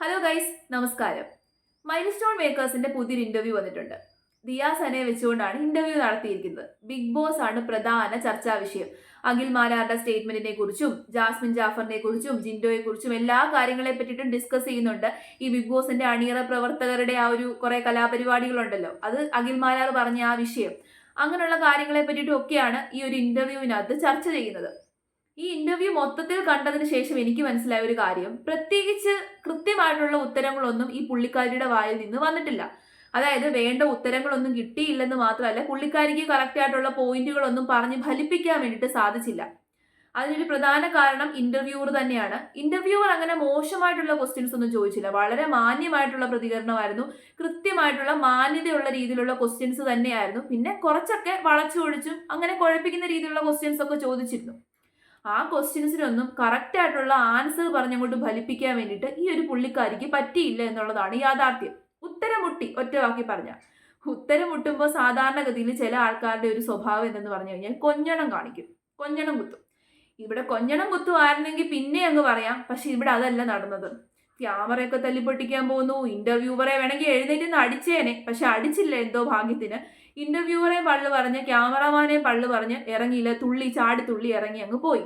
Hello guys നമസ്കാരം. Milestone മേക്കേഴ്സിന്റെ പുതിയൊരു ഇന്റർവ്യൂ വന്നിട്ടുണ്ട്. ദിയാ സനെ വെച്ചുകൊണ്ടാണ് ഇന്റർവ്യൂ നടത്തിയിരിക്കുന്നത്. ബിഗ് ബോസ് ആണ് പ്രധാന ചർച്ചാ വിഷയം. അഖിൽ മാലാറിന്റെ സ്റ്റേറ്റ്മെന്റിനെ കുറിച്ചും ജാസ്മിൻ ജാഫറിനെ കുറിച്ചും ജിൻഡോയെ കുറിച്ചും എല്ലാ കാര്യങ്ങളെ പറ്റിയിട്ടും ഡിസ്കസ് ചെയ്യുന്നുണ്ട്. ഈ ബിഗ് ബോസിന്റെ അണിയറ പ്രവർത്തകരുടെ ആ ഒരു കുറെ കലാപരിപാടികളുണ്ടല്ലോ. അത് അഖിൽ മാലാർ പറഞ്ഞ ആ വിഷയം. അങ്ങനെയുള്ള കാര്യങ്ങളെ പറ്റിയിട്ടും ഒക്കെയാണ് ഈ ഒരു ഇന്റർവ്യൂവിനകത്ത് ചർച്ച ചെയ്യുന്നത്. ഈ ഇന്റർവ്യൂ മൊത്തത്തിൽ കണ്ടതിന് ശേഷം എനിക്ക് മനസ്സിലായ ഒരു കാര്യം. പ്രത്യേകിച്ച് കൃത്യമായിട്ടുള്ള ഉത്തരങ്ങളൊന്നും ഈ പുള്ളിക്കാരിയുടെ വായിൽ നിന്ന് വന്നിട്ടില്ല. അതായത് വേണ്ട ഉത്തരങ്ങളൊന്നും കിട്ടിയില്ലെന്ന് മാത്രമല്ല പുള്ളിക്കാരിക്ക് കറക്റ്റ് ആയിട്ടുള്ള പോയിന്റുകളൊന്നും പറഞ്ഞ് ഫലിപ്പിക്കാൻ വേണ്ടിയിട്ട് സാധിച്ചില്ല. അതിനൊരു പ്രധാന കാരണം ഇന്റർവ്യൂവർ തന്നെയാണ്. ഇന്റർവ്യൂവർ അങ്ങനെ മോശമായിട്ടുള്ള ക്വസ്റ്റ്യൻസ് ഒന്നും ചോദിച്ചില്ല. വളരെ മാന്യമായിട്ടുള്ള പ്രതികരണമായിരുന്നു. കൃത്യമായിട്ടുള്ള മാന്യതയുള്ള രീതിയിലുള്ള ക്വസ്റ്റ്യൻസ് തന്നെയായിരുന്നു. പിന്നെ കുറച്ചൊക്കെ വളച്ചു ഒഴിച്ചും അങ്ങനെ കുഴപ്പിക്കുന്ന രീതിയിലുള്ള ക്വസ്റ്റ്യൻസ് ഒക്കെ ചോദിച്ചിരുന്നു. ആ ക്വസ്റ്റ്യൻസിനൊന്നും കറക്റ്റ് ആയിട്ടുള്ള ആൻസർ പറഞ്ഞങ്ങോട്ട് ഫലിപ്പിക്കാൻ വേണ്ടിയിട്ട് ഈ ഒരു പുള്ളിക്കാരിക്ക് പറ്റിയില്ല എന്നുള്ളതാണ് യാഥാർത്ഥ്യം. ഉത്തരം മുട്ടി ഒറ്റ വാക്കി പറഞ്ഞ. ഉത്തരം മുട്ടുമ്പോൾ സാധാരണഗതിയിൽ ചില ആൾക്കാരുടെ ഒരു സ്വഭാവം എന്തെന്ന് പറഞ്ഞു കഴിഞ്ഞാൽ കൊഞ്ഞണം കാണിക്കും. കൊഞ്ഞണം കുത്തും. ഇവിടെ കൊഞ്ഞണം കുത്തുമായിരുന്നെങ്കിൽ പിന്നെ അങ്ങ് പറയാം. പക്ഷെ ഇവിടെ അതല്ല നടന്നത്. ക്യാമറയൊക്കെ തല്ലിപ്പൊട്ടിക്കാൻ പോകുന്നു. ഇന്റർവ്യൂവറെ വേണമെങ്കിൽ എഴുന്നേറ്റ് നിന്ന് അടിച്ചേനെ. പക്ഷെ അടിച്ചില്ല എന്തോ ഭാഗ്യത്തിന്. ഇന്റർവ്യൂവറെ പള്ളു പറഞ്ഞ് ക്യാമറമാനെ പള്ളു പറഞ്ഞ് ഇറങ്ങിയില്ല. തുള്ളി ചാടി തുള്ളി ഇറങ്ങി അങ്ങ് പോയി.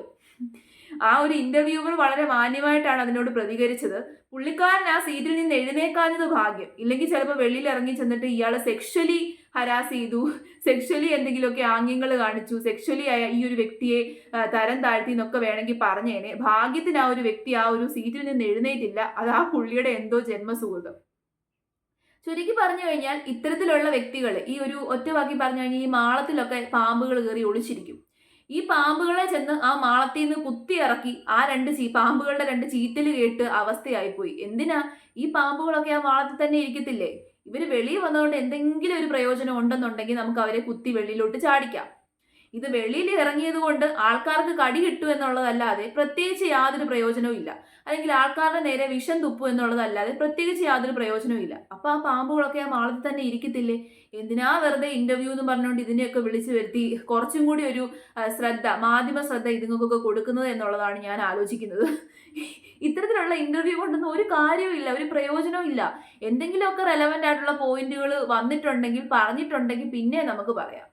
ആ ഒരു ഇന്റർവ്യൂവർ വളരെ മാന്യമായിട്ടാണ് അതിനോട് പ്രതികരിച്ചത്. പുള്ളിക്കാരൻ ആ സീറ്റിൽ നിന്ന് എഴുന്നേക്കാഞ്ഞത് ഭാഗ്യം. ഇല്ലെങ്കിൽ ചിലപ്പോൾ വെളിയിൽ ഇറങ്ങി ചെന്നിട്ട് ഇയാളെ സെക്ഷലി ഹരാസ് ചെയ്തു. സെക്ഷലി എന്തെങ്കിലുമൊക്കെ ആംഗ്യങ്ങൾ കാണിച്ചു. സെക്ഷലി ആയ ഈ ഒരു വ്യക്തിയെ തരം താഴ്ത്തി എന്നൊക്കെ വേണമെങ്കിൽ പറഞ്ഞേനെ. ഭാഗ്യത്തിന് ആ ഒരു വ്യക്തി ആ ഒരു സീറ്റിൽ നിന്ന് എഴുന്നേറ്റില്ല. അത് ആ പുള്ളിയുടെ എന്തോ ജന്മസുഹൃതം. ചുരുക്കി പറഞ്ഞു കഴിഞ്ഞാൽ ഇത്തരത്തിലുള്ള വ്യക്തികൾ ഈ ഒരു ഒറ്റവാക്കി പറഞ്ഞു കഴിഞ്ഞാൽ ഈ മാളത്തിലൊക്കെ പാമ്പുകൾ കയറി ഒളിച്ചിരിക്കും. ഈ പാമ്പുകളെ ചെന്ന് ആ മാളത്തിൽ നിന്ന് കുത്തി ഇറക്കി ആ രണ്ട് ചീ പാമ്പുകളുടെ രണ്ട് ചീറ്റൽ കേട്ട് അവസ്ഥയായിപ്പോയി. എന്തിനാ? ഈ പാമ്പുകളൊക്കെ ആ മാളത്തിൽ തന്നെ ഇരിക്കത്തില്ലേ? ഇവർ വെളിയിൽ വന്നതുകൊണ്ട് എന്തെങ്കിലും ഒരു പ്രയോജനം ഉണ്ടെന്നുണ്ടെങ്കിൽ നമുക്ക് അവരെ കുത്തി വെളിയിലോട്ട് ചാടിക്കാം. ഇത് വെളിയിൽ ഇറങ്ങിയത് കൊണ്ട് ആൾക്കാർക്ക് കടി കിട്ടും എന്നുള്ളതല്ലാതെ പ്രത്യേകിച്ച് യാതൊരു പ്രയോജനവും ഇല്ല. അല്ലെങ്കിൽ ആൾക്കാരുടെ നേരെ വിഷം തുപ്പു എന്നുള്ളതല്ലാതെ പ്രത്യേകിച്ച് യാതൊരു പ്രയോജനവും ഇല്ല. അപ്പൊ ആ പാമ്പുകളൊക്കെ ആ മാളത്തിൽ തന്നെ ഇരിക്കത്തില്ലേ? എന്തിനാ വെറുതെ ഇന്റർവ്യൂ എന്ന് പറഞ്ഞുകൊണ്ട് ഇതിനെയൊക്കെ വിളിച്ചു വരുത്തി കുറച്ചും കൂടി ഒരു ശ്രദ്ധ മാധ്യമ ശ്രദ്ധ ഇതുങ്ങൾക്കൊക്കെ കൊടുക്കുന്നത് എന്നുള്ളതാണ് ഞാൻ ആലോചിക്കുന്നത്. ഇത്തരത്തിലുള്ള ഇന്റർവ്യൂ കൊണ്ടൊന്നും ഒരു കാര്യവും ഇല്ല ഒരു പ്രയോജനവും ഇല്ല. എന്തെങ്കിലുമൊക്കെ റെലവെന്റ് ആയിട്ടുള്ള പോയിന്റുകൾ വന്നിട്ടുണ്ടെങ്കിൽ പറഞ്ഞിട്ടുണ്ടെങ്കിൽ പിന്നെ നമുക്ക് പറയാം.